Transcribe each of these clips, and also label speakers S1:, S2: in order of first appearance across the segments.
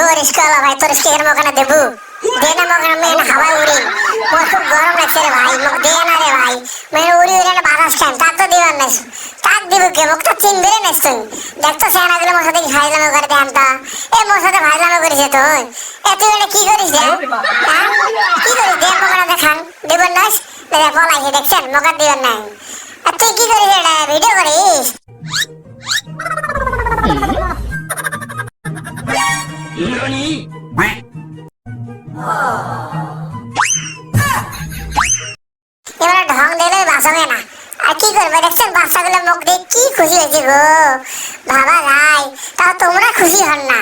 S1: গরিস কলা ভাই, তোর স্টিকার মখানে দেবো। দে না মেয়ে হাওয়ায় উড়ি। মোর খুব গরম লাগছে রে ভাই মোক দে না রে ভাই। মেয়ে উড়ি উড়ি না বাতাস খান তাক তো দিবার নাই। তাক দিব কে? মোক তো চিনবে রে নেস তুই দেখ সেনা গুলো মোর সাথে ভাইলামে করে দেন তো এ মোর সাথে ভাইলামে করিস তুই এ, তুই এটা কি করিস রে হ্যাঁ? কি করিস দে মখানে দেখান। দেবেন নাস দেখে পলাইছে দেখছেন? মকা দিবেন নাই। তুই কি করিস এটা ভিডিও করিস? এবার ঢং দিলে বাঁচাবে না আর কি করবে দেখছেন বাচ্চাগুলো মুখ দিয়ে কি খুশি হয়েছে গো ভাবা যায় তাও তোমরা খুশি হন না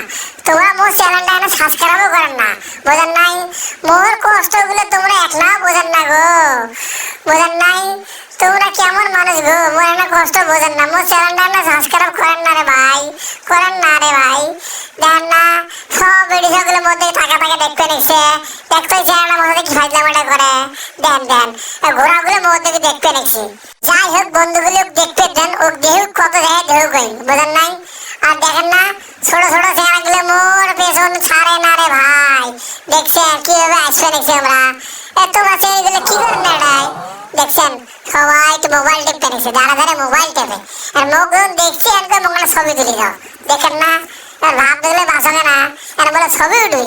S1: তোমরা মোর চ্যানেলটা এনে সাবস্ক্রাইবও করেন না বোঝেন নাই মোর কষ্টগুলো তোমরা একলা বোঝেন না গো বোঝেন নাই তোমরা কেমন মানুষ গো মোর এনে কষ্ট বোঝেন না মোর চ্যানেলটা এনে সাবস্ক্রাইব করেন না রে ভাই করেন না রে ভাই দেন না টাকা দেখতে নিচ্ছে দেখতেই চ্যানেলের মধ্যে কি ফাইজলামাটা করে দেন দেন ঘোড়াগুলোর মধ্যে কি দেখতে নিচ্ছি যাই হোক বন্ধুগুলো দেখতে দেন ও দেহুক কত জায়গায় দেহুক হই বোঝেন নাই? আর দেখেন না, ছোট ছোট চ্যানেলগুলো মোর পেছন ছাড়ে না রে ভাই। দেখছেন কীভাবে আসবে দেখছি আমরা। এত বাচ্চা এগুলো কি করেন এটাই দেখছেন সবাই তো মোবাইল টিপতে নিচ্ছে দাঁড়া দাঁড়া মোবাইল টেপে আর মুখ দেখছি আর তো মঙ্গলে ছবি তুলি দাও দেখেন না ভাব দেখলে বাঁচাবে না। আর বলে ছবি দেখো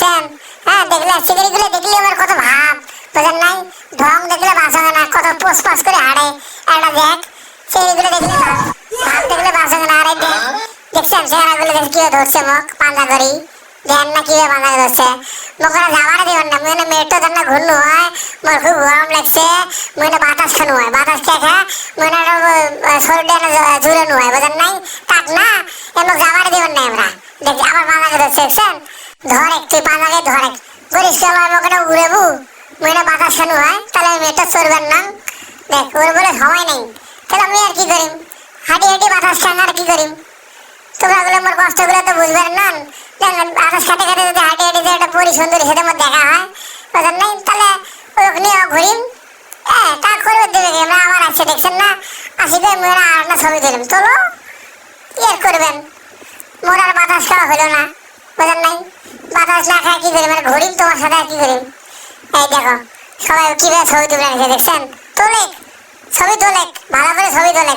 S1: দেখলে সিগারিগুলো দেখলে আমার কত ভাব। বুঝেন নাই? ঢং দেখলে বাঁচাবে না, কত পোস পাস করে হাড়ে। একটা দেখ সেইগুলো দেখলে ভাব দেখলে বাঁচাবে না, আরে দেখ। দেখছেন সেখানেগুলো দেখে কীভাবে ধরছে মুখ পাঞ্জা করি। দেন না কীভাবে করে ধরছে? মুখরা যাওয়ার দিবেন না, মনে মেট্রো দেন না ঘুরনু হয়। মোর খুব গরম লাগছে। মনে বাতাস খানো হয়। বাতাস খেয়ে মনে শরীরটা জুড়ে নু হয়। বুঝেন নাই? তাক না এমন যাওয়ার দিবেন না আমরা। দেখ, আবার পাঞ্জা ধরছে, দেখছেন? ধরে তুই পাঞ্জাকে ধরে করিস কেউ আমাকে উড়েবু মনে বাতাস খানো হয়? তাহলে মেয়েটা চড়বেন না। দেখ, ওর বলে সময় নেই। তাহলে আমি আর কি করিম? হাঁটি হাঁটি বাতাস খান, আর কি করিম? তোমরা গুলো মোর কষ্টগুলো তো বুঝবেন না। দেখবেন বাতাস খাটে খাটে যদি হাঁটি হাঁটি একটা পরি সুন্দরী সেটা মধ্যে দেখা হয়। বুঝলেন নাই? তাহলে ওখানে ঘুরিম। হ্যাঁ তা করবে দেবে? আমরা আবার আছে দেখছেন না? আসিবে মেয়েরা আর না ছবি দিলাম কি আর করবেন? মোর আর বাতাস খাওয়া হলো না। বুঝলেন নাই? বাতাস না কি করি? মানে ঘুরিম তোমার সাথে কি করিম এই দেখো, সবাই কীভাবে ছবি তুলে রেখে দেখছেন? তোলে ছবি তোলে ভালো করে ছবি তোলে